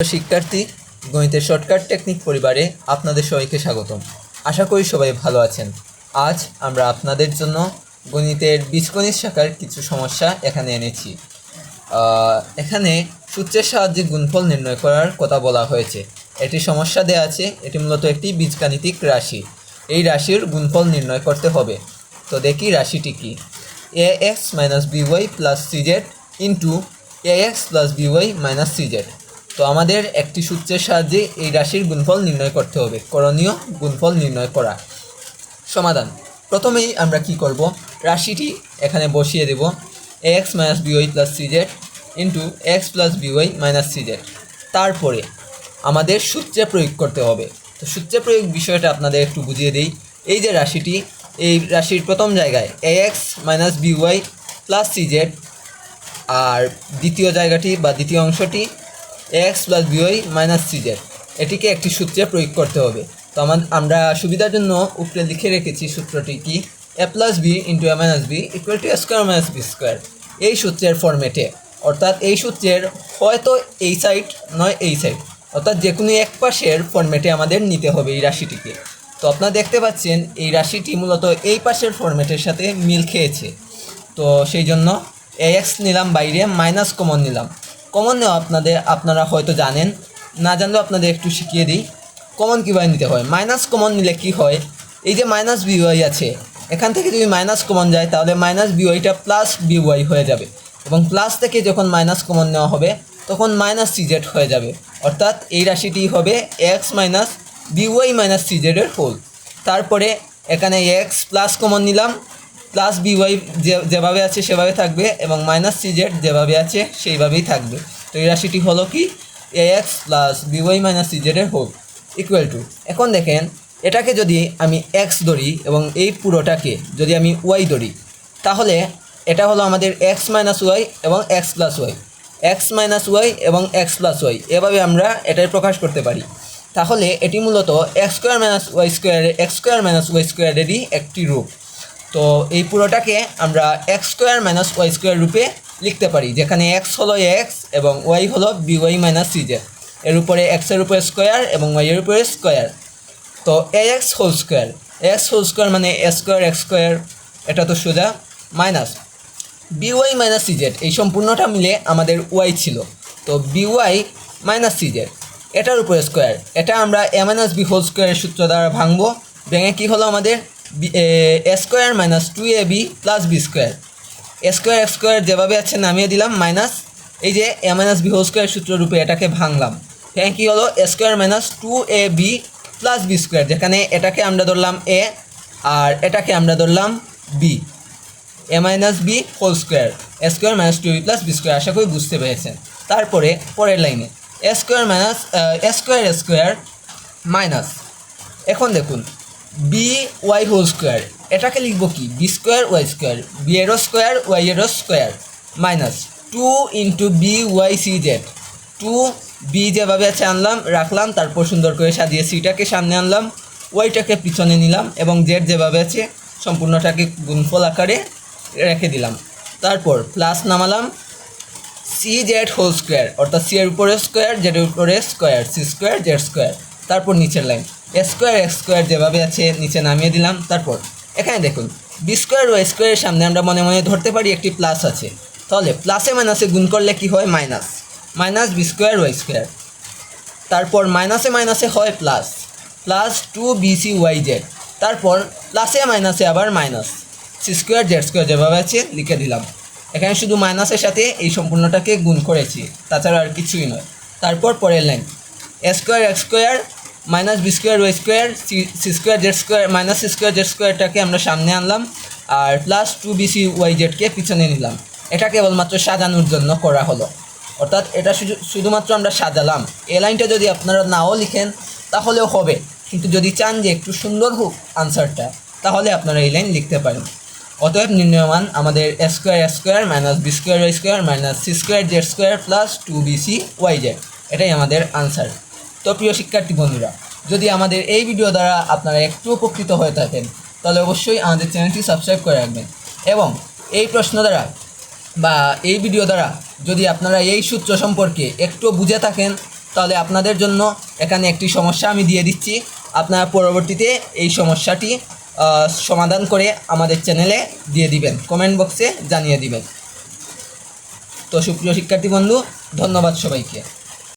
শিক্ষার্থী, গণিতের shortcut technique পরিবারে আপনাদের সবাইকে স্বাগতম। আশা করি সবাই ভালো আছেন। আজ আমরা আপনাদের জন্য গণিতের বীজগণিত শাখার কিছু সমস্যা এখানে এনেছি। এখানে সূত্রের সাহায্যে গুণফল নির্ণয় করার কথা বলা হয়েছে। এটি সমস্যা দেয়া আছে। এটি মূলত একটি বীজগাণিতিক রাশি। এই রাশির গুণফল নির্ণয় করতে হবে। তো দেখি রাশিটি কি? A x minus b y plus c z into a x plus b y minus c z তো আমাদের একটি সূত্রের সাহায্যে এই রাশির গুণফল নির্ণয় করতে হবে। করণীয় গুণফল নির্ণয় করা। সমাধান। প্রথমেই আমরা কি করব? রাশিটি এখানে বসিয়ে দেব। X minus b y plus c z into x plus b y minus c z তারপরে আমাদের সূত্রে প্রয়োগ করতে হবে। তো সূত্রে প্রয়োগ বিষয়টা আপনাদের একটু বুঝিয়ে দিই। এই যে রাশিটি, এই রাশির প্রথম জায়গায় a x minus b y plus c z আর দ্বিতীয় জায়গাটি বা দ্বিতীয় অংশটি x plus b y minus c z. এটিকে একটি সূত্রে প্রয়োগ করতে হবে। তো আমার আমরা সুবিধার জন্য উপরে লিখে রেখেছি সূত্রটি কি? A plus b into a minus b equal to square minus b square. এই সূত্রের ফরম্যাটে। অর্থাৎ এই সূত্রের হয়তো এই সাইড নয় এই সাইড। অর্থাৎ যে কোনো এক পাশের ফরম্যাটে আমাদের নিতে হবে এই রাশিটিকে। তো আপনারা দেখতে পাচ্ছেন, এই রাশিটি মূলত এই পাশের ফরম্যাটের সাথে মিল খেয়েছে। তো সেই জন্য এক্স নিলাম বাইরে, মাইনাস কমন নিলাম। কমন নেওয়া আপনাদের, আপনারা হয়তো জানেন। না জানলেও আপনাদের একটু শিখিয়ে দিই। কমন কীভাবে নিতে হয়? মাইনাস কমন নিলে কি হয়? এই যে মাইনাস বিওয়াই আছে, এখান থেকে যদি মাইনাস কমন যায়, তাহলে মাইনাস বিওয়াইটা প্লাস বিওয়াই হয়ে যাবে। এবং প্লাস থেকে যখন মাইনাস কমন নেওয়া হবে, তখন মাইনাস সিজেড হয়ে যাবে। অর্থাৎ এই রাশিটি হবে x minus b y minus সিজেডের whole তারপরে এখানে এক্স প্লাস কমন নিলাম। প্লাস বিওয়াই যেভাবে আছে সেভাবে থাকবে এবং মাইনাস সিজেড যেভাবে আছে সেইভাবেই থাকবে। তো এই রাশিটি হলো কি? A x plus b y minus সিজেডের whole equal to এখন দেখেন, এটাকে যদি আমি এক্স ধরি এবং এই পুরোটাকে যদি আমি ওয়াই ধরি, তাহলে এটা হলো আমাদের এক্স মাইনাস ওয়াই এবং x plus y x minus y এবং এক্স প্লাস ওয়াই এভাবে আমরা এটাই প্রকাশ করতে পারি। তাহলে এটি মূলত x square minus y square x square minus y স্কোয়ারেরই একটি রূপ। তো এই পুরোটাকে আমরা x square minus y square রূপে লিখতে পারি, যেখানে এক্স হলো এক্স এবং ওয়াই হলো বি ওয়াই মাইনাস সিজে এর উপরে এক্সের উপরে স্কোয়ার এবং ওয়াইয়ের উপরে স্কোয়ার তো a x whole square x whole square মানে এ স্কোয়ার এক্স স্কোয়ার এটা তো সোজা মাইনাস বিওয়াই মাইনাস সিজেড এই সম্পূর্ণটা মিলে আমাদের ওয়াই ছিল। তো বিওয়াই মাইনাস সিজেড এটার উপরে স্কোয়ার এটা আমরা এ মাইনাস বি হোল স্কোয়ারের সূত্র দ্বারা ভাঙবো। ভেঙে কী হলো আমাদের? A square minus two a b plus b square. A square x square যেভাবে আছে নামিয়ে দিলাম, মাইনাস এই যে a minus b whole square সূত্র রূপে এটাকে ভাঙলাম। ভেঙে কী হলো? A square minus two a b plus b square, যেখানে এটাকে আমরা ধরলাম এ আর এটাকে আমরা ধরলাম b. A minus b whole square, a square minus two b plus b square, আশা করি বুঝতে পেরেছেন। তারপরে পরের লাইনে, a square minus, a square square minus. এখন দেখুন বি ওয়াই হোল স্কোয়ার এটাকে লিখব কি? B square y square b arrow square y arrow square minus two into b y c z two b যেভাবে আছে আনলাম, রাখলাম, তারপর সুন্দর করে সাজিয়ে সিটাকে সামনে আনলাম ওয়াইটাকে পিছনে নিলাম এবং জেড যেভাবে আছে, সম্পূর্ণটাকে গুণফল আকারে রেখে দিলাম। তারপর প্লাস নামালাম সি জেড হোল স্কোয়ার অর্থাৎ সি এর উপরে স্কোয়ার জেডের উপরে square c square z square তারপর নিচের লাইন স্কোয়ার স্কোয়ার যেভাবে আছে, নিচে নামিয়ে দিলাম। তারপর, এখানে দেখুন বি স্কোয়ার ওয়াই স্কোয়ারের সামনে আমরা মনে মনে ধরতে পারি একটি প্লাস আছে। তাহলে প্লাসে মাইনাসে গুণ করলে কি হয়? Minus minus b square y square তারপর মাইনাসে মাইনাসে হয় plus plus two b c y z তারপর প্লাসে মাইনাসে আবার minus c square z square যেভাবে আছে, লিখে দিলাম। এখানে শুধু মাইনাসের সাথে এই সম্পূর্ণটাকে গুণ করেছি। তাছাড়া আর কিছুই নয়। তারপর পরের line square x square minus b square y square c square z square minus c square z স্কোয়ারটাকে আমরা সামনে আনলাম, আর plus two b c y জেডকে পিছনে নিলাম। এটা কেবলমাত্র সাজানোর জন্য করা হলো। অর্থাৎ এটা শুধু, শুধুমাত্র আমরা সাজালাম। এ লাইনটা যদি আপনারা নাও লিখেন, তাহলেও হবে। কিন্তু যদি চান যে একটু সুন্দর হোক আনসারটা তাহলে আপনারা এই লাইন লিখতে পারেন। অতএব নির্ণয়মান আমাদের a square a square minus b square y square minus c square z square plus two b c y z এটাই আমাদের আনসার তো প্রিয় শিক্ষার্থী বন্ধুরা, যদি আমাদের এই ভিডিও দ্বারা আপনারা একটু উপকৃত হয়ে থাকেন, তাহলে অবশ্যই আমাদের চ্যানেলটি সাবস্ক্রাইব করে রাখবেন। এবং এই প্রশ্ন দ্বারা বা এই ভিডিও দ্বারা যদি আপনারা এই সূত্র সম্পর্কে একটু বুঝে থাকেন, তাহলে আপনাদের জন্য এখানে একটি সমস্যা আমি দিয়ে দিচ্ছি। আপনারা পরবর্তীতে এই সমস্যাটি সমাধান করে আমাদের চ্যানেলে দিয়ে দিবেন কমেন্ট বক্সে জানিয়ে দিবেন। তো সুপ্রিয় শিক্ষার্থী বন্ধু, ধন্যবাদ সবাইকে।